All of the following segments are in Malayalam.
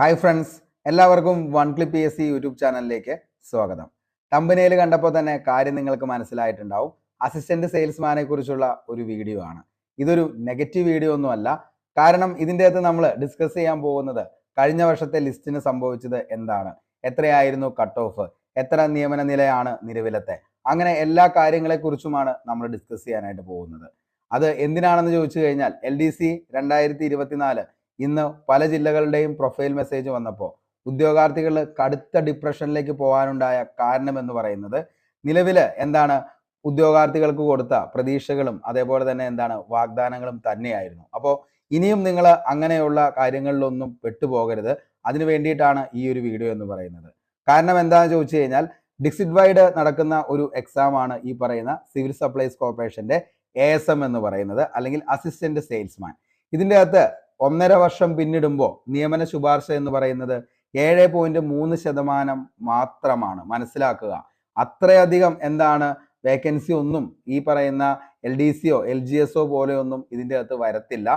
ഹായ് ഫ്രണ്ട്സ് എല്ലാവർക്കും one clip P S C YouTube ചാനലിലേക്ക് സ്വാഗതം. കമ്പനിയിൽ കണ്ടപ്പോൾ തന്നെ കാര്യം നിങ്ങൾക്ക് മനസ്സിലായിട്ടുണ്ടാവും. അസിസ്റ്റന്റ് സെയിൽസ്മാനെ കുറിച്ചുള്ള ഒരു വീഡിയോ ആണ്. ഇതൊരു നെഗറ്റീവ് വീഡിയോ ഒന്നുമല്ല കാരണം ഇതിന്റെ അകത്ത് നമ്മൾ ഡിസ്കസ് ചെയ്യാൻ പോകുന്നത് കഴിഞ്ഞ വർഷത്തെ ലിസ്റ്റിന് സംഭവിച്ചത് എന്താണ്? എത്രയായിരുന്നു കട്ട് ഓഫ് എത്ര നിയമന നിലയാണ് നിലവിലത്തെ? അങ്ങനെ എല്ലാ കാര്യങ്ങളെക്കുറിച്ചുമാണ് നമ്മൾ ഡിസ്കസ് ചെയ്യാനായിട്ട് പോകുന്നത്. അത് എന്തിനാണെന്ന് ചോദിച്ചു കഴിഞ്ഞാൽ എൽ ഡി സി രണ്ടായിരത്തി ഇരുപത്തിനാല് ഇന്ന് പല ജില്ലകളുടെയും പ്രൊഫൈൽ മെസ്സേജ് വന്നപ്പോൾ ഉദ്യോഗാർത്ഥികൾ കടുത്ത ഡിപ്രഷനിലേക്ക് പോകാനുണ്ടായ കാരണം എന്ന് പറയുന്നത് നിലവിൽ എന്താണ് ഉദ്യോഗാർത്ഥികൾക്ക് കൊടുത്ത പ്രതീക്ഷകളും അതേപോലെ തന്നെ എന്താണ് വാഗ്ദാനങ്ങളും തന്നെയായിരുന്നു. അപ്പോൾ ഇനിയും നിങ്ങൾ അങ്ങനെയുള്ള കാര്യങ്ങളിലൊന്നും പെട്ടുപോകരുത്. അതിനു വേണ്ടിയിട്ടാണ് ഈ ഒരു വീഡിയോ എന്ന് പറയുന്നത്. കാരണം എന്താണെന്ന് ചോദിച്ചു കഴിഞ്ഞാൽ ഡിക്സിഡ് വൈഡ് നടക്കുന്ന ഒരു എക്സാം ആണ് ഈ പറയുന്ന സിവിൽ സപ്ലൈസ് കോർപ്പറേഷന്റെ എ എസ് എം എന്ന് പറയുന്നത് അല്ലെങ്കിൽ അസിസ്റ്റന്റ് സെയിൽസ്മാൻ ഇതിന്റെ അകത്ത് ഒന്നര വർഷം പിന്നിടുമ്പോൾ നിയമന ശുപാർശ എന്ന് പറയുന്നത് ഏഴ് പോയിന്റ് മൂന്ന് ശതമാനം മാത്രമാണ്. മനസ്സിലാക്കുക. അത്രയധികം എന്താണ് വേക്കൻസി ഒന്നും ഈ പറയുന്ന എൽ ഡി സിയോ എൽ ജി എസോ പോലെയൊന്നും ഇതിന്റെ അകത്ത് വരത്തില്ല.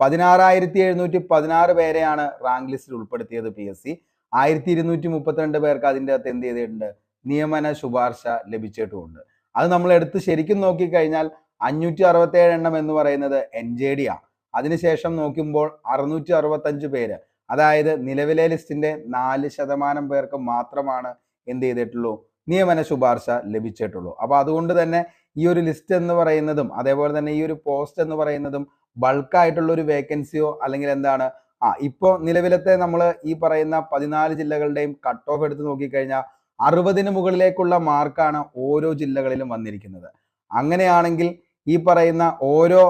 പതിനാറായിരത്തി എഴുന്നൂറ്റി പതിനാറ് പേരെയാണ് റാങ്ക് ലിസ്റ്റിൽ ഉൾപ്പെടുത്തിയത് പി എസ് സി. ആയിരത്തി ഇരുന്നൂറ്റി മുപ്പത്തിരണ്ട് പേർക്ക് അതിന്റെ അകത്ത് എന്ത് ചെയ്തിട്ടുണ്ട്? നിയമന ശുപാർശ ലഭിച്ചിട്ടുമുണ്ട് അത് നമ്മൾ എടുത്ത് ശരിക്കും നോക്കിക്കഴിഞ്ഞാൽ അഞ്ഞൂറ്റി അറുപത്തി ഏഴ് എണ്ണം എന്ന് പറയുന്നത് എൻ ജെ ഡി ആ അതിനുശേഷം നോക്കുമ്പോൾ അറുന്നൂറ്റി അറുപത്തഞ്ച് പേര്. അതായത് നിലവിലെ ലിസ്റ്റിന്റെ നാല് ശതമാനം പേർക്ക് മാത്രമാണ് എന്ത് ചെയ്തിട്ടുള്ളൂ? നിയമന ശുപാർശ ലഭിച്ചിട്ടുള്ളൂ. അപ്പൊ അതുകൊണ്ട് തന്നെ ഈ ഒരു ലിസ്റ്റ് എന്ന് പറയുന്നതും അതേപോലെ തന്നെ ഈ ഒരു പോസ്റ്റ് എന്ന് പറയുന്നതും ബൾക്കായിട്ടുള്ള ഒരു വേക്കൻസിയോ അല്ലെങ്കിൽ എന്താണ്? ആ ഇപ്പോ നിലവിലത്തെ നമ്മൾ ഈ പറയുന്ന പതിനാല് ജില്ലകളുടെയും കട്ട് ഓഫ് എടുത്ത് നോക്കിക്കഴിഞ്ഞാൽ അറുപതിന് മുകളിലേക്കുള്ള മാർക്കാണ് ഓരോ ജില്ലകളിലും വന്നിരിക്കുന്നത്. അങ്ങനെയാണെങ്കിൽ ഈ പറയുന്ന ഓരോ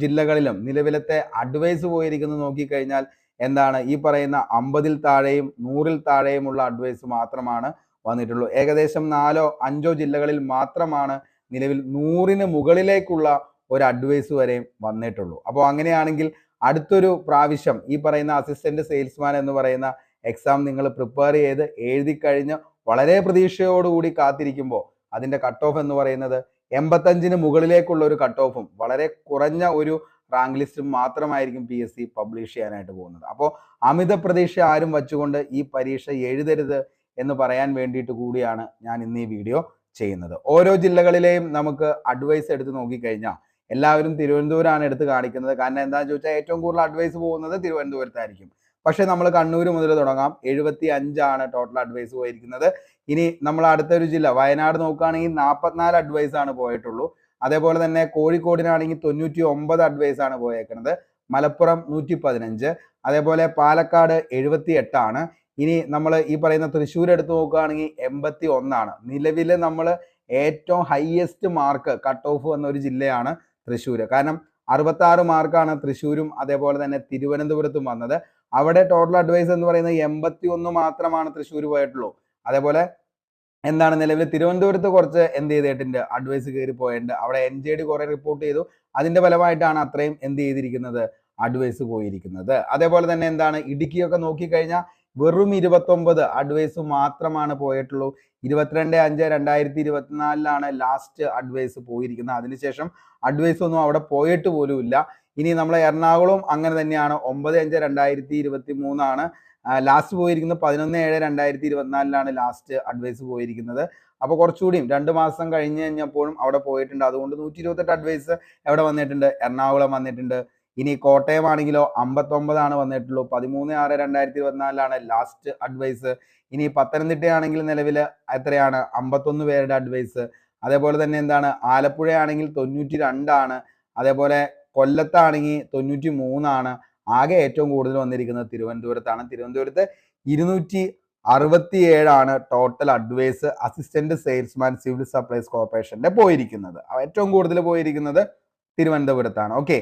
ജില്ലകളിലും നിലവിലത്തെ അഡ്വൈസ് പോയിരിക്കുന്നത് നോക്കിക്കഴിഞ്ഞാൽ എന്താണ്? ഈ പറയുന്ന അമ്പതിൽ താഴെയും നൂറിൽ താഴെയുമുള്ള അഡ്വൈസ് മാത്രമാണ് വന്നിട്ടുള്ളൂ. ഏകദേശം നാലോ അഞ്ചോ ജില്ലകളിൽ മാത്രമാണ് നിലവിൽ നൂറിന് മുകളിലേക്കുള്ള ഒരു അഡ്വൈസ് വരെയും വന്നിട്ടുള്ളൂ. അപ്പോൾ അങ്ങനെയാണെങ്കിൽ അടുത്തൊരു പ്രാവശ്യം ഈ പറയുന്ന അസിസ്റ്റന്റ് സെയിൽസ്മാൻ എന്ന് പറയുന്ന എക്സാം നിങ്ങൾ പ്രിപ്പയർ ചെയ്ത് എഴുതി കഴിഞ്ഞ് വളരെ പ്രതീക്ഷയോടുകൂടി കാത്തിരിക്കുമ്പോൾ അതിന്റെ കട്ട് ഓഫ് എന്ന് പറയുന്നത് എൺപത്തഞ്ചിന് മുകളിലേക്കുള്ള ഒരു കട്ട് ഓഫും വളരെ കുറഞ്ഞ ഒരു റാങ്ക് ലിസ്റ്റും മാത്രമായിരിക്കും പി എസ് സി പബ്ലിഷ് ചെയ്യാനായിട്ട് പോകുന്നത്. അപ്പോൾ അമിത പ്രതീക്ഷ ആരും വച്ചുകൊണ്ട് ഈ പരീക്ഷ എഴുതരുത് എന്ന് പറയാൻ വേണ്ടിയിട്ട് കൂടിയാണ് ഞാൻ ഇന്ന് ഈ വീഡിയോ ചെയ്യുന്നത്. ഓരോ ജില്ലകളിലെയും നമുക്ക് അഡ്വൈസ് എടുത്ത് നോക്കിക്കഴിഞ്ഞാൽ എല്ലാവരും തിരുവനന്തപുരമാണ് എടുത്ത് കാണിക്കുന്നത്. കാരണം എന്താണെന്ന് ചോദിച്ചാൽ ഏറ്റവും കൂടുതൽ അഡ്വൈസ് പോകുന്നത് തിരുവനന്തപുരത്തായിരിക്കും. പക്ഷേ നമ്മൾ കണ്ണൂർ മുതൽ തുടങ്ങാം. എഴുപത്തി അഞ്ചാണ് ടോട്ടൽ അഡ്വൈസ് പോയിരിക്കുന്നത്. ഇനി നമ്മൾ അടുത്തൊരു ജില്ല വയനാട് നോക്കുകയാണെങ്കിൽ നാൽപ്പത്തിനാല് അഡ്വൈസ് ആണ് പോയിട്ടുള്ളൂ. അതേപോലെ തന്നെ കോഴിക്കോടിനാണെങ്കിൽ തൊണ്ണൂറ്റി ഒമ്പത് അഡ്വൈസ് ആണ് പോയേക്കുന്നത് മലപ്പുറം നൂറ്റി പതിനഞ്ച് അതേപോലെ പാലക്കാട് എഴുപത്തി എട്ടാണ് ഇനി നമ്മൾ ഈ പറയുന്ന തൃശ്ശൂർ എടുത്ത് നോക്കുകയാണെങ്കിൽ എൺപത്തി ഒന്നാണ് നിലവിൽ നമ്മൾ ഏറ്റവും ഹയസ്റ്റ് മാർക്ക് കട്ട് ഓഫ് വന്ന ഒരു ജില്ലയാണ് തൃശ്ശൂർ കാരണം അറുപത്തി ആറ് മാർക്കാണ് തൃശ്ശൂരും അതേപോലെ തന്നെ തിരുവനന്തപുരത്തും വന്നത്. അവിടെ ടോട്ടൽ അഡ്വൈസ് എന്ന് പറയുന്നത് എൺപത്തി ഒന്ന് മാത്രമാണ് തൃശ്ശൂർ പോയിട്ടുള്ളൂ. അതേപോലെ എന്താണ് നിലവിൽ തിരുവനന്തപുരത്ത് കുറച്ച് എന്ത് ചെയ്തിട്ടുണ്ട്? അഡ്വൈസ് കയറി പോയിട്ടുണ്ട്. അവിടെ എൻ ജെ ഡി കുറെ റിപ്പോർട്ട് ചെയ്തു. അതിന്റെ ഫലമായിട്ടാണ് അത്രയും എന്ത് ചെയ്തിരിക്കുന്നത്? അഡ്വൈസ് പോയിരിക്കുന്നത്. അതേപോലെ തന്നെ എന്താണ്? ഇടുക്കിയൊക്കെ നോക്കിക്കഴിഞ്ഞാൽ വെറും ഇരുപത്തൊമ്പത് അഡ്വൈസ് മാത്രമാണ് പോയിട്ടുള്ളൂ. ഇരുപത്തിരണ്ട് അഞ്ച് രണ്ടായിരത്തി ഇരുപത്തിനാലിലാണ് ലാസ്റ്റ് അഡ്വൈസ് പോയിരിക്കുന്നത്. അതിനുശേഷം അഡ്വൈസ് ഒന്നും അവിടെ പോയിട്ട് പോലും ഇല്ല ഇനി നമ്മളെ എറണാകുളം അങ്ങനെ തന്നെയാണ്. ഒമ്പത് അഞ്ച് രണ്ടായിരത്തി ഇരുപത്തി മൂന്നാണ് ലാസ്റ്റ് പോയിരിക്കുന്നത് പതിനൊന്ന് ഏഴ് രണ്ടായിരത്തി ഇരുപത്തിനാലിലാണ് ലാസ്റ്റ് അഡ്വൈസ് പോയിരിക്കുന്നത്. അപ്പോൾ കുറച്ചുകൂടിയും രണ്ട് മാസം കഴിഞ്ഞ് കഴിഞ്ഞപ്പോഴും അവിടെ പോയിട്ടുണ്ട്. അതുകൊണ്ട് നൂറ്റി ഇരുപത്തെട്ട് അഡ്വൈസ് എവിടെ വന്നിട്ടുണ്ട്? എറണാകുളം വന്നിട്ടുണ്ട്. ഇനി കോട്ടയമാണെങ്കിലോ അമ്പത്തൊമ്പതാണ് വന്നിട്ടുള്ളൂ. പതിമൂന്ന് ആറ് രണ്ടായിരത്തി ഇരുപത്തിനാലിലാണ് ലാസ്റ്റ് അഡ്വൈസ് ഇനി പത്തനംതിട്ടയാണെങ്കിൽ നിലവിൽ എത്രയാണ്? അമ്പത്തൊന്ന് പേരുടെ അഡ്വൈസ് അതേപോലെ തന്നെ എന്താണ്? ആലപ്പുഴയാണെങ്കിൽ തൊണ്ണൂറ്റി രണ്ടാണ് അതേപോലെ കൊല്ലത്താണെങ്കിൽ തൊണ്ണൂറ്റി മൂന്നാണ് ആകെ ഏറ്റവും കൂടുതൽ വന്നിരിക്കുന്നത് തിരുവനന്തപുരത്താണ്. തിരുവനന്തപുരത്ത് ഇരുന്നൂറ്റി അറുപത്തി ഏഴാണ് total advice assistant salesman civil supplies കോർപ്പറേഷന്റെ പോയിരിക്കുന്നത് ഏറ്റവും കൂടുതൽ പോയിരിക്കുന്നത് തിരുവനന്തപുരത്താണ്. ഓക്കെ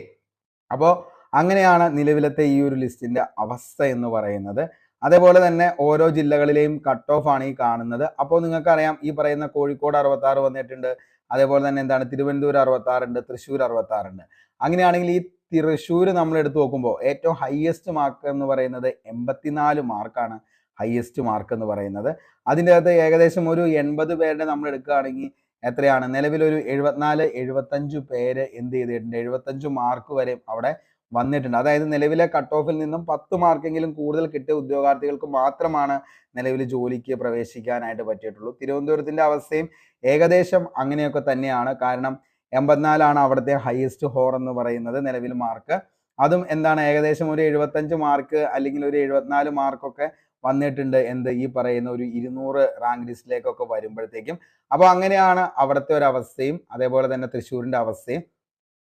അപ്പോൾ അങ്ങനെയാണ് നിലവിലത്തെ ഈ ഒരു ലിസ്റ്റിന്റെ അവസ്ഥ എന്ന് പറയുന്നത്. അതേപോലെ തന്നെ ഓരോ ജില്ലകളിലെയും കട്ട് ഓഫ് ആണ് ഈ കാണുന്നത്. അപ്പോൾ നിങ്ങൾക്കറിയാം ഈ പറയുന്ന കോഴിക്കോട് അറുപത്തി വന്നിട്ടുണ്ട്. അതേപോലെ തന്നെ എന്താണ്? തിരുവനന്തപുരം അറുപത്താറുണ്ട് തൃശ്ശൂർ അറുപത്താറുണ്ട്. അങ്ങനെയാണെങ്കിൽ ഈ തൃശ്ശൂർ നമ്മൾ എടുത്തു നോക്കുമ്പോൾ ഏറ്റവും ഹയസ്റ്റ് മാർക്ക് എന്ന് പറയുന്നത് എൺപത്തിനാല് മാർക്കാണ് ഹയസ്റ്റ് മാർക്ക് എന്ന് പറയുന്നത്. അതിന്റെ അകത്ത് ഏകദേശം ഒരു എൺപത് പേരുടെ നമ്മൾ എടുക്കുകയാണെങ്കിൽ എത്രയാണ്? നിലവിലൊരു എഴുപത്തിനാല് എഴുപത്തഞ്ച് പേര് എന്ത് ചെയ്തിട്ടുണ്ട്? എഴുപത്തഞ്ച് മാർക്ക് വരെ അവിടെ വന്നിട്ടുണ്ട്. അതായത് നിലവിലെ കട്ട് ഓഫിൽ നിന്നും പത്ത് മാർക്കെങ്കിലും കൂടുതൽ കിട്ടിയ ഉദ്യോഗാർത്ഥികൾക്ക് മാത്രമാണ് നിലവിൽ ജോലിക്ക് പ്രവേശിക്കാനായിട്ട് പറ്റിയിട്ടുള്ളൂ. തിരുവനന്തപുരത്തിന്റെ അവസ്ഥയും ഏകദേശം അങ്ങനെയൊക്കെ തന്നെയാണ്. കാരണം എൺപത്തിനാലാണ് അവിടുത്തെ ഹയസ്റ്റ് ഹോർ എന്ന് പറയുന്നത് നിലവിൽ മാർക്ക്. അതും എന്താണ് ഏകദേശം ഒരു എഴുപത്തഞ്ച് മാർക്ക് അല്ലെങ്കിൽ ഒരു എഴുപത്തിനാല് മാർക്കൊക്കെ വന്നിട്ടുണ്ട് എന്ത് ഈ പറയുന്ന ഒരു ഇരുന്നൂറ് റാങ്ക് ലിസ്റ്റിലേക്കൊക്കെ വരുമ്പോഴത്തേക്കും. അപ്പോൾ അങ്ങനെയാണ് അവിടുത്തെ ഒരു അവസ്ഥയും അതേപോലെ തന്നെ തൃശ്ശൂരിന്റെ അവസ്ഥയും.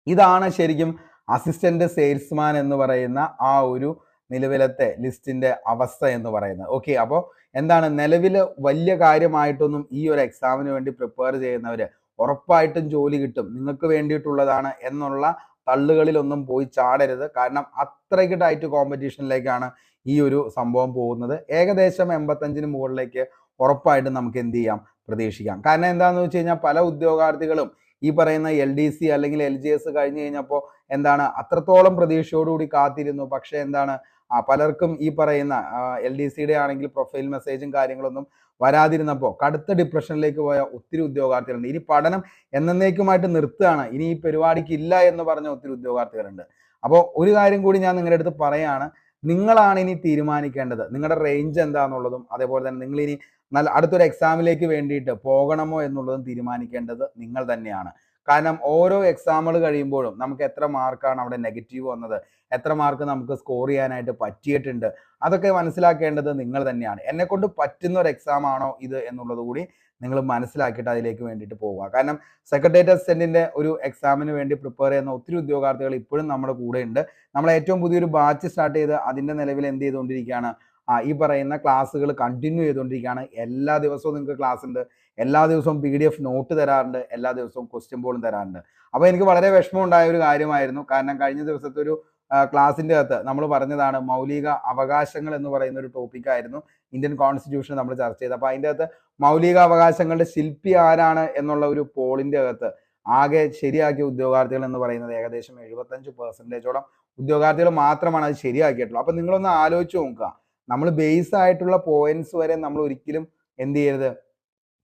ഇതാണ് ശരിക്കും അസിസ്റ്റന്റ് സെയിൽസ്മാൻ എന്ന് പറയുന്ന ആ ഒരു നിലവിലത്തെ ലിസ്റ്റിന്റെ അവസ്ഥ എന്ന് പറയുന്നത്. ഓക്കെ അപ്പോൾ എന്താണ്? നിലവിൽ വലിയ കാര്യമായിട്ടൊന്നും ഈ ഒരു എക്സാമിന് വേണ്ടി പ്രിപ്പയർ ചെയ്യുന്നവർ ഉറപ്പായിട്ടും ജോലി കിട്ടും. നിങ്ങൾക്ക് വേണ്ടിയിട്ടുള്ളതാണ് എന്നുള്ള തള്ളുകളിലൊന്നും പോയി ചാടരുത്. കാരണം അത്രയ്ക്ക് ടൈറ്റ് കോമ്പറ്റീഷനിലേക്കാണ് ഈ ഒരു സംഭവം പോകുന്നത്. ഏകദേശം എൺപത്തഞ്ചിന് മുകളിലേക്ക് ഉറപ്പായിട്ടും നമുക്ക് എന്ത് ചെയ്യാം? പ്രതീക്ഷിക്കാം. കാരണം എന്താണെന്ന് വെച്ച് കഴിഞ്ഞാൽ പല ഉദ്യോഗാർത്ഥികളും ഈ പറയുന്ന എൽ ഡി സി അല്ലെങ്കിൽ എൽ ജി എസ് കഴിഞ്ഞു കഴിഞ്ഞപ്പോൾ എന്താണ് അത്രത്തോളം പ്രതീക്ഷയോടുകൂടി കാത്തിരുന്നു. പക്ഷെ എന്താണ് പലർക്കും ഈ പറയുന്ന എൽ ഡി സിയുടെ ആണെങ്കിൽ പ്രൊഫൈൽ മെസ്സേജും കാര്യങ്ങളൊന്നും വരാതിരുന്നപ്പോൾ കടുത്ത ഡിപ്രഷനിലേക്ക് പോയ ഒത്തിരി ഉദ്യോഗാർത്ഥികളുണ്ട്. ഇനി പഠനം എന്നേക്കുമായിട്ട് നിർത്തുകയാണ്. ഇനി ഈ പരിപാടിക്ക് ഇല്ല എന്ന് പറഞ്ഞ ഒത്തിരി ഉദ്യോഗാർത്ഥികളുണ്ട്. അപ്പോൾ ഒരു കാര്യം കൂടി ഞാൻ നിങ്ങളുടെ അടുത്ത് പറയാണ്. നിങ്ങളാണ് ഇനി തീരുമാനിക്കേണ്ടത്. നിങ്ങളുടെ റേഞ്ച് എന്താണെന്നുള്ളതും അതേപോലെ തന്നെ നിങ്ങൾ ഇനി നല്ല അടുത്തൊരു എക്സാമിലേക്ക് വേണ്ടിയിട്ട് പോകണമോ എന്നുള്ളതും തീരുമാനിക്കേണ്ടത് നിങ്ങൾ തന്നെയാണ്. കാരണം ഓരോ എക്സാമുകൾ കഴിയുമ്പോഴും നമുക്ക് എത്ര മാർക്കാണ് അവിടെ നെഗറ്റീവ് വന്നത് എത്ര മാർക്ക് നമുക്ക് സ്കോർ ചെയ്യാനായിട്ട് പറ്റിയിട്ടുണ്ട് അതൊക്കെ മനസ്സിലാക്കേണ്ടത് നിങ്ങൾ തന്നെയാണ്. എന്നെ കൊണ്ട് പറ്റുന്ന ഒരു എക്സാം ആണോ ഇത് എന്നുള്ളത് കൂടി നിങ്ങൾ മനസ്സിലാക്കിയിട്ട് അതിലേക്ക് വേണ്ടിയിട്ട് പോവുക. കാരണം സെക്രട്ടേറിയറ്റ് അസിസ്റ്റന്റിന്റെ ഒരു എക്സാമിന് വേണ്ടി പ്രിപ്പയർ ചെയ്യുന്ന ഒത്തിരി ഉദ്യോഗാർത്ഥികൾ ഇപ്പോഴും നമ്മുടെ കൂടെ ഉണ്ട് നമ്മൾ ഏറ്റവും പുതിയൊരു ബാച്ച് സ്റ്റാർട്ട് ചെയ്ത് അതിന്റെ നിലവിൽ എന്ത് ചെയ്തുകൊണ്ടിരിക്കുകയാണ് ഈ പറയുന്ന ക്ലാസ്സുകൾ കണ്ടിന്യൂ ചെയ്തുകൊണ്ടിരിക്കുകയാണ്. എല്ലാ ദിവസവും നിങ്ങൾക്ക് ക്ലാസ് ഉണ്ട്. എല്ലാ ദിവസവും പി ഡി എഫ് നോട്ട് തരാറുണ്ട്. എല്ലാ ദിവസവും ക്വസ്റ്റ്യൻ ബോളും തരാറുണ്ട്. അപ്പോൾ എനിക്ക് വളരെ വിഷമം ഉണ്ടായ ഒരു കാര്യമായിരുന്നു. കാരണം കഴിഞ്ഞ ദിവസത്തെ ഒരു ക്ലാസിന്റെ അകത്ത് നമ്മൾ പറഞ്ഞതാണ് മൗലിക അവകാശങ്ങൾ എന്ന് പറയുന്ന ഒരു ടോപ്പിക് ആയിരുന്നു ഇന്ത്യൻ കോൺസ്റ്റിറ്റ്യൂഷൻ നമ്മൾ ചർച്ച ചെയ്തത്. അപ്പോൾ അതിന്റെ അകത്ത് മൗലിക അവകാശങ്ങളുടെ ശില്പി ആരാണ് എന്നുള്ള ഒരു പോളിന്റെ അകത്ത് ആകെ ശരിയാക്കിയ ഉദ്യോഗാർത്ഥികൾ എന്ന് പറയുന്നത് ഏകദേശം എഴുപത്തഞ്ച് പെർസെന്റേജോളം ഉദ്യോഗാർത്ഥികൾ മാത്രമാണ് അത് ശരിയാക്കിയിട്ടുള്ളത്. അപ്പൊ നിങ്ങളൊന്ന് ആലോചിച്ച് നോക്കുക. നമ്മൾ ബേസ് ആയിട്ടുള്ള പോയിന്റ്സ് വരെ നമ്മൾ ഒരിക്കലും എന്ത് ചെയ്യരുത്?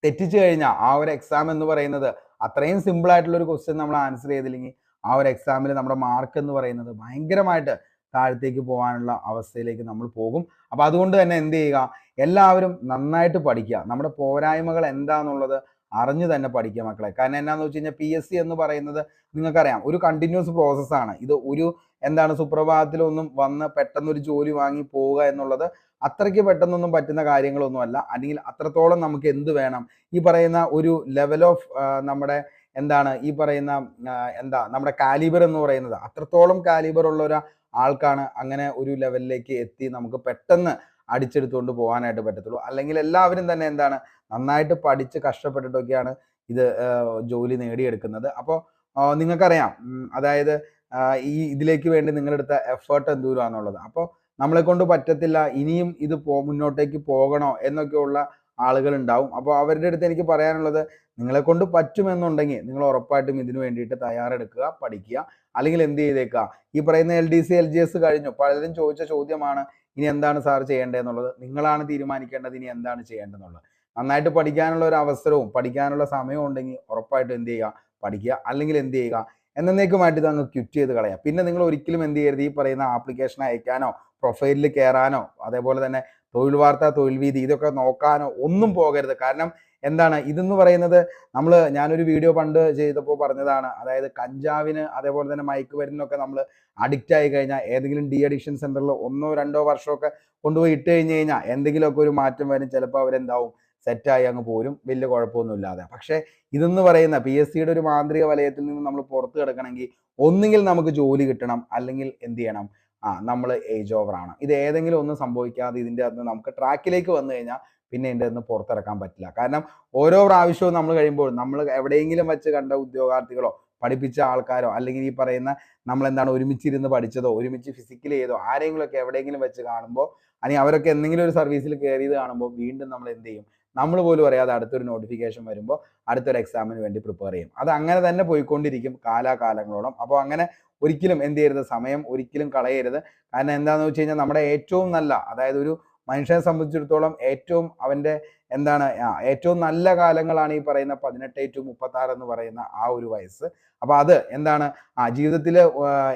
തെറ്റിച്ചു കഴിഞ്ഞാൽ ആ ഒരു എക്സാം എന്ന് പറയുന്നത് അത്രയും സിമ്പിൾ ആയിട്ടുള്ള ഒരു ക്വസ്റ്റ്യൻ നമ്മൾ ആൻസർ ചെയ്തില്ലെങ്കിൽ ആ ഒരു എക്സാമിൽ നമ്മുടെ മാർക്ക് എന്ന് പറയുന്നത് ഭയങ്കരമായിട്ട് താഴത്തേക്ക് പോകാനുള്ള അവസ്ഥയിലേക്ക് നമ്മൾ പോകും. അപ്പൊ അതുകൊണ്ട് തന്നെ എന്ത് ചെയ്യുക? എല്ലാവരും നന്നായിട്ട് പഠിക്കുക. നമ്മുടെ പോരായ്മകൾ എന്താന്നുള്ളത് അറിഞ്ഞു തന്നെ പഠിക്കുക മക്കളെ. കാരണം എന്നാന്ന് വെച്ച് കഴിഞ്ഞാൽ പി എസ് സി എന്ന് പറയുന്നത് നിങ്ങൾക്കറിയാം. ഒരു കണ്ടിന്യൂസ് പ്രോസസ്സാണ് ഇത് ഒരു എന്താണ് സുപ്രഭാതത്തിലൊന്നും വന്ന് പെട്ടെന്ന് ഒരു ജോലി വാങ്ങി പോവുക എന്നുള്ളത് അത്രയ്ക്ക് പെട്ടെന്നൊന്നും പറ്റുന്ന കാര്യങ്ങളൊന്നുമല്ല. അല്ലെങ്കിൽ അത്രത്തോളം നമുക്ക് എന്ത് വേണം? ഈ പറയുന്ന ഒരു ലെവൽ ഓഫ് നമ്മുടെ എന്താണ് ഈ പറയുന്ന എന്താ നമ്മുടെ കാലിബർ എന്ന് പറയുന്നത് അത്രത്തോളം കാലിബർ ഉള്ള ഒരു ആൾക്കാണ് അങ്ങനെ ഒരു ലെവലിലേക്ക് എത്തി നമുക്ക് പെട്ടെന്ന് അടിച്ചെടുത്തുകൊണ്ട് പോകാനായിട്ട് പറ്റത്തുള്ളൂ. അല്ലെങ്കിൽ എല്ലാവരും തന്നെ എന്താണ് നന്നായിട്ട് പഠിച്ച് കഷ്ടപ്പെട്ടിട്ടൊക്കെയാണ് ഇത് ജോലി നേടിയെടുക്കുന്നത്. അപ്പോൾ നിങ്ങൾക്കറിയാം അതായത് ഈ ഇതിലേക്ക് വേണ്ടി നിങ്ങളെടുത്ത എഫേർട്ട് എന്തൂരാന്നുള്ളത്. അപ്പോൾ നമ്മളെ കൊണ്ട് പറ്റത്തില്ല ഇനിയും ഇത് പോ മുന്നോട്ടേക്ക് പോകണോ എന്നൊക്കെയുള്ള ആളുകൾ ഉണ്ടാവും അപ്പോൾ അവരുടെ അടുത്ത് എനിക്ക് പറയാനുള്ളത് നിങ്ങളെ കൊണ്ട് പറ്റുമെന്നുണ്ടെങ്കിൽ നിങ്ങൾ ഉറപ്പായിട്ടും ഇതിനു വേണ്ടിയിട്ട് തയ്യാറെടുക്കുക പഠിക്കുക അല്ലെങ്കിൽ എന്ത് ചെയ്തേക്കുക. ഈ പറയുന്ന L D C L G S കഴിഞ്ഞു. പലരും ചോദിച്ച ചോദ്യമാണ് ഇനി എന്താണ് സാർ ചെയ്യേണ്ടതെന്നുള്ളത്? നിങ്ങളാണ് തീരുമാനിക്കേണ്ടത് ഇനി എന്താണ് ചെയ്യേണ്ടതെന്നുള്ളത്. നന്നായിട്ട് പഠിക്കാനുള്ള ഒരു അവസരവും പഠിക്കാനുള്ള സമയവും ഉണ്ടെങ്കിൽ ഉറപ്പായിട്ടും എന്ത് ചെയ്യുക? പഠിക്കുക അല്ലെങ്കിൽ എന്ത് ചെയ്യുക? എന്നേക്കുമായിട്ട് ഇത് അങ്ങ് ക്വിറ്റ് ചെയ്ത് കളയാം. പിന്നെ നിങ്ങൾ ഒരിക്കലും എന്ത് ചെയ്യരുത്? ഈ പറയുന്ന ആപ്ലിക്കേഷൻ അയക്കാനോ പ്രൊഫൈലിൽ കയറാനോ അതേപോലെ തന്നെ തൊഴിൽ വാർത്ത തൊഴിൽ വീതി ഇതൊക്കെ നോക്കാനോ ഒന്നും പോകരുത്. കാരണം എന്താണ്? ഇതെന്ന് പറയുന്നത് നമ്മൾ ഞാനൊരു വീഡിയോ പണ്ട് ചെയ്തപ്പോൾ പറഞ്ഞതാണ്. അതായത് കഞ്ചാവിന് അതേപോലെ തന്നെ മയക്ക് വരുന്നൊക്കെ നമ്മൾ അഡിക്റ്റ് ആയി കഴിഞ്ഞാൽ ഏതെങ്കിലും ഡി അഡിക്ഷൻ സെന്ററിൽ ഒന്നോ രണ്ടോ വർഷമൊക്കെ കൊണ്ടുപോയി ഇട്ട് കഴിഞ്ഞ് കഴിഞ്ഞാൽ എന്തെങ്കിലുമൊക്കെ ഒരു മാറ്റം വരും. ചിലപ്പോൾ അവരെന്താവും? സെറ്റായി അങ്ങ് പോരും. വലിയ കുഴപ്പമൊന്നുമില്ലാതെ. പക്ഷേ ഇതെന്ന് പറയുന്ന പി എസ് സിയുടെ ഒരു മാന്ത്രിക വലയത്തിൽ നിന്ന് നമ്മൾ പുറത്തു കിടക്കണമെങ്കിൽ ഒന്നുകിൽ നമുക്ക് ജോലി കിട്ടണം അല്ലെങ്കിൽ എന്ത് ചെയ്യണം? ആ നമ്മൾ ഏജ് ഓവർ ആണ്. ഇത് ഏതെങ്കിലും ഒന്നും സംഭവിക്കാതെ ഇതിന്റെ അകത്ത് നമുക്ക് ട്രാക്കിലേക്ക് വന്നു കഴിഞ്ഞാൽ പിന്നെ ഇതിന്റെ നിന്ന് പുറത്തിറക്കാൻ പറ്റില്ല. കാരണം ഓരോ പ്രാവശ്യവും നമ്മൾ കഴിയുമ്പോൾ നമ്മൾ എവിടെയെങ്കിലും വെച്ച് കണ്ട ഉദ്യോഗാർത്ഥികളോ പഠിപ്പിച്ച ആൾക്കാരോ അല്ലെങ്കിൽ ഈ പറയുന്ന നമ്മൾ എന്താണ് ഒരുമിച്ചിരുന്ന് പഠിച്ചതോ ഒരുമിച്ച് ഫിസിക്കൽ ചെയ്തോ ആരെങ്കിലുമൊക്കെ എവിടെയെങ്കിലും വെച്ച് കാണുമ്പോൾ അല്ലെങ്കിൽ അവരൊക്കെ എന്തെങ്കിലും ഒരു സർവീസിൽ കയറിയത് കാണുമ്പോൾ വീണ്ടും നമ്മൾ എന്ത് ചെയ്യും? നമ്മൾ പോലും അറിയാതെ അടുത്തൊരു നോട്ടിഫിക്കേഷൻ വരുമ്പോൾ അടുത്തൊരു എക്സാമിന് വേണ്ടി പ്രിപ്പയർ ചെയ്യും. അത് അങ്ങനെ തന്നെ പോയിക്കൊണ്ടിരിക്കും കാലാകാലങ്ങളോളം. അപ്പോൾ അങ്ങനെ ഒരിക്കലും എന്ത് ചെയ്യരുത്? സമയം ഒരിക്കലും കളയരുത്. കാരണം എന്താണെന്ന് വെച്ച് കഴിഞ്ഞാൽ നമ്മുടെ ഏറ്റവും നല്ല അതായത് ഒരു മനുഷ്യനെ സംബന്ധിച്ചിടത്തോളം ഏറ്റവും അവന്റെ എന്താണ് ഏറ്റവും നല്ല കാലങ്ങളാണ് ഈ പറയുന്ന പതിനെട്ട് ടു മുപ്പത്തി എന്ന് പറയുന്ന ആ ഒരു വയസ്സ്. അപ്പൊ അത് എന്താണ് ആ ജീവിതത്തിൽ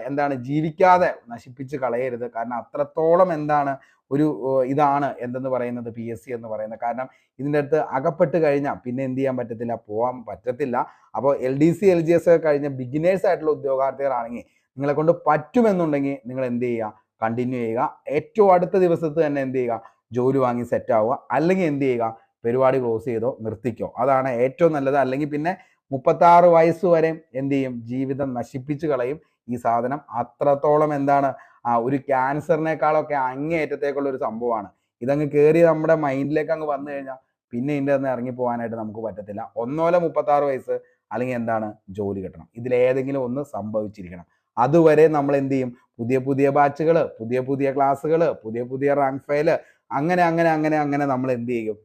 എന്താണ് ജീവിക്കാതെ നശിപ്പിച്ച് കളയരുത്. കാരണം അത്രത്തോളം എന്താണ് ഒരു ഇതാണ് എന്തെന്ന് പറയുന്നത് പി എസ് സി എന്ന് പറയുന്നത്. കാരണം ഇതിന്റെ അടുത്ത് അകപ്പെട്ട് കഴിഞ്ഞാൽ പിന്നെ എന്ത് ചെയ്യാൻ പറ്റത്തില്ല പോകാൻ പറ്റത്തില്ല. അപ്പോൾ L D C L G S ഒക്കെ കഴിഞ്ഞ ബിഗിനേഴ്സ് ആയിട്ടുള്ള ഉദ്യോഗാർത്ഥികളാണെങ്കിൽ നിങ്ങളെ കൊണ്ട് പറ്റുമെന്നുണ്ടെങ്കിൽ നിങ്ങൾ എന്ത് ചെയ്യുക കണ്ടിന്യൂ ചെയ്യുക. ഏറ്റവും അടുത്ത ദിവസത്ത് തന്നെ എന്ത് ചെയ്യുക ജോലി വാങ്ങി സെറ്റ് ആവുക. അല്ലെങ്കിൽ എന്ത് ചെയ്യുക? പരിപാടി ക്ലോസ് ചെയ്തോ നിർത്തിക്കോ. അതാണ് ഏറ്റവും നല്ലത്. അല്ലെങ്കിൽ പിന്നെ മുപ്പത്താറ് വയസ്സ് വരെ എന്ത് ചെയ്യും? ജീവിതം നശിപ്പിച്ചു കളയും. ഈ സാധനം അത്രത്തോളം എന്താണ്? ആ ഒരു ക്യാൻസറിനേക്കാളൊക്കെ അങ്ങേയറ്റത്തേക്കുള്ള ഒരു സംഭവമാണ്. ഇതങ്ങ് കയറി നമ്മുടെ മൈൻഡിലേക്ക് അങ്ങ് വന്നു കഴിഞ്ഞാൽ പിന്നെ ഇതിന്റെ നിന്ന് ഇറങ്ങി പോകാനായിട്ട് നമുക്ക് പറ്റത്തില്ല. ഒന്നോലെ മുപ്പത്താറ് വയസ്സ് അല്ലെങ്കിൽ എന്താണ്? ജോലി കിട്ടണം. ഇതിലേതെങ്കിലും ഒന്ന് സംഭവിച്ചിരിക്കണം. അതുവരെ നമ്മൾ എന്ത് ചെയ്യും? പുതിയ പുതിയ ബാച്ചുകൾ പുതിയ പുതിയ ക്ലാസ്സുകൾ പുതിയ പുതിയ റാങ്ക് ഫയൽ അങ്ങനെ അങ്ങനെ അങ്ങനെ അങ്ങനെ നമ്മൾ എന്ത് ചെയ്യും?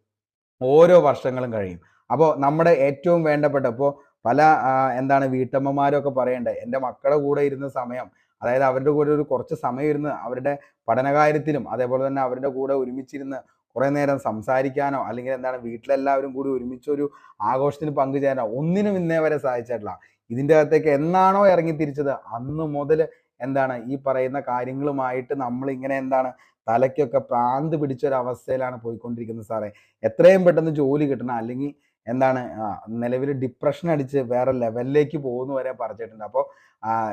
ഓരോ വർഷങ്ങളും കഴിയും. അപ്പോൾ നമ്മുടെ ഏറ്റവും വേണ്ടപ്പെട്ട ഇപ്പോൾ പല എന്താണ് വീട്ടമ്മമാരൊക്കെ പറയണ്ടേ എന്റെ മക്കളുടെ കൂടെ ഇരുന്ന സമയം അതായത് അവരുടെ കൂടെ ഒരു കുറച്ച് സമയം ഇരുന്ന് അവരുടെ പഠനകാര്യത്തിലും അതേപോലെ തന്നെ അവരുടെ കൂടെ ഒരുമിച്ചിരുന്ന് കുറേ നേരം സംസാരിക്കാനോ അല്ലെങ്കിൽ എന്താണ് വീട്ടിലെല്ലാവരും കൂടി ഒരുമിച്ചൊരു ആഘോഷത്തിന് പങ്കുചേരാനോ ഒന്നിനും ഇന്നേ വരെ സാധിച്ചിട്ടില്ല. ഇതിന്റെ അകത്തേക്ക് എന്നാണോ ഇറങ്ങി തിരിച്ചത്? അന്ന് മുതൽ എന്താണ് ഈ പറയുന്ന കാര്യങ്ങളുമായിട്ട് നമ്മൾ ഇങ്ങനെ എന്താണ് തലയ്ക്കൊക്കെ പ്രാന്ത് പിടിച്ച ഒരു അവസ്ഥയിലാണ് പോയിക്കൊണ്ടിരിക്കുന്നത് സാറേ. എത്രയും പെട്ടെന്ന് ജോലി കിട്ടണം. അല്ലെങ്കിൽ എന്താണ് നിലവിൽ ഡിപ്രഷൻ അടിച്ച് വേറെ ലെവലിലേക്ക് പോകുന്നു വരെ പറഞ്ഞിട്ടുണ്ട്. അപ്പോൾ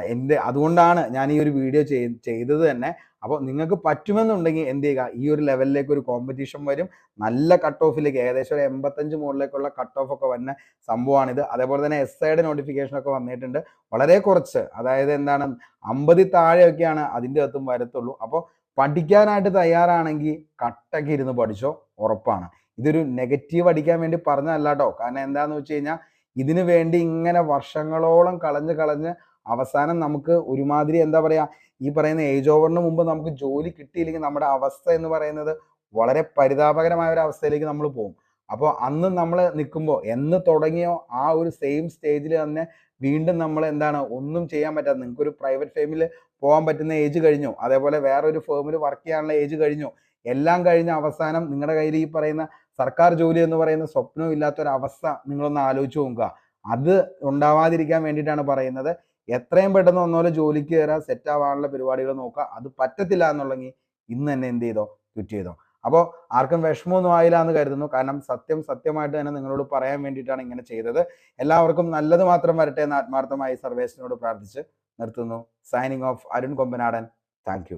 എന്റെ അതുകൊണ്ടാണ് ഞാൻ ഈ ഒരു വീഡിയോ ചെയ്- ചെയ്തത് തന്നെ. അപ്പോൾ നിങ്ങൾക്ക് പറ്റുമെന്നുണ്ടെങ്കിൽ എന്ത് ചെയ്യുക ഈ ഒരു ലെവലിലേക്ക് ഒരു കോമ്പറ്റീഷൻ വരും. നല്ല കട്ട് ഓഫിലേക്ക് ഏകദേശം ഒരു എൺപത്തഞ്ച് മുകളിലേക്കുള്ള കട്ട് ഓഫ് ഒക്കെ വന്ന സംഭവമാണിത്. അതേപോലെ തന്നെ എസ് ഐയുടെ നോട്ടിഫിക്കേഷൻ ഒക്കെ വന്നിട്ടുണ്ട്. വളരെ കുറച്ച് അതായത് എന്താണ് അമ്പതി താഴെയൊക്കെയാണ് അതിന്റെ അകത്തും വരത്തുള്ളൂ. അപ്പോൾ പഠിക്കാനായിട്ട് തയ്യാറാണെങ്കിൽ കട്ടൊക്കെ ഇരുന്ന് പഠിച്ചോ ഉറപ്പാണ്. ഇതൊരു നെഗറ്റീവ് അടിക്കാൻ വേണ്ടി പറഞ്ഞതല്ല കേട്ടോ കാരണം എന്താന്ന് വെച്ച് കഴിഞ്ഞാൽ ഇതിനു വേണ്ടി ഇങ്ങനെ വർഷങ്ങളോളം കളഞ്ഞ് കളഞ്ഞ് അവസാനം നമുക്ക് ഒരുമാതിരി എന്താ പറയാ ഈ പറയുന്ന ഏജ് ഓവറിന് മുമ്പ് നമുക്ക് ജോലി കിട്ടിയില്ലെങ്കിൽ നമ്മുടെ അവസ്ഥ എന്ന് പറയുന്നത് വളരെ പരിതാപകരമായ ഒരു അവസ്ഥയിലേക്ക് നമ്മൾ പോകും. അപ്പോൾ അന്ന് നമ്മൾ നിൽക്കുമ്പോൾ എന്ന് തുടങ്ങിയോ ആ ഒരു സെയിം സ്റ്റേജിൽ തന്നെ വീണ്ടും നമ്മൾ എന്താണ് ഒന്നും ചെയ്യാൻ പറ്റാതെ നിങ്ങൾക്ക് ഒരു പ്രൈവറ്റ് ഫേമിൽ പോകാൻ പറ്റുന്ന ഏജ് കഴിഞ്ഞു. അതേപോലെ വേറൊരു ഫേമിൽ വർക്ക് ചെയ്യാനുള്ള ഏജ് കഴിഞ്ഞു. എല്ലാം കഴിഞ്ഞ അവസാനം നിങ്ങളുടെ കയ്യിൽ ഈ പറയുന്ന സർക്കാർ ജോലി എന്ന് പറയുന്ന സ്വപ്നവും ഇല്ലാത്തൊരവസ്ഥ നിങ്ങളൊന്ന് ആലോചിച്ച് നോക്കുക. അത് ഉണ്ടാവാതിരിക്കാൻ വേണ്ടിയിട്ടാണ് പറയുന്നത്. എത്രയും പെട്ടെന്ന് ഒന്നുപോലെ ജോലിക്ക് കയറാൻ സെറ്റ് ആവാനുള്ള പരിപാടികൾ നോക്കുക. അത് പറ്റത്തില്ല എന്നുള്ളെങ്കിൽ ഇന്ന് തന്നെ എന്ത് ചെയ്തോ ട്വിറ്റ് ചെയ്തോ. അപ്പോൾ ആർക്കും വിഷമമൊന്നും ആയില്ല എന്ന് കരുതുന്നു. കാരണം സത്യം സത്യമായിട്ട് തന്നെ നിങ്ങളോട് പറയാൻ വേണ്ടിയിട്ടാണ് ഇങ്ങനെ ചെയ്തത്. എല്ലാവർക്കും നല്ലത് മാത്രം വരട്ടെ എന്ന് ആത്മാർത്ഥമായി സർവേസിനോട് പ്രാർത്ഥിച്ച് നിർത്തുന്നു. Signing off Arun Kombanadan thank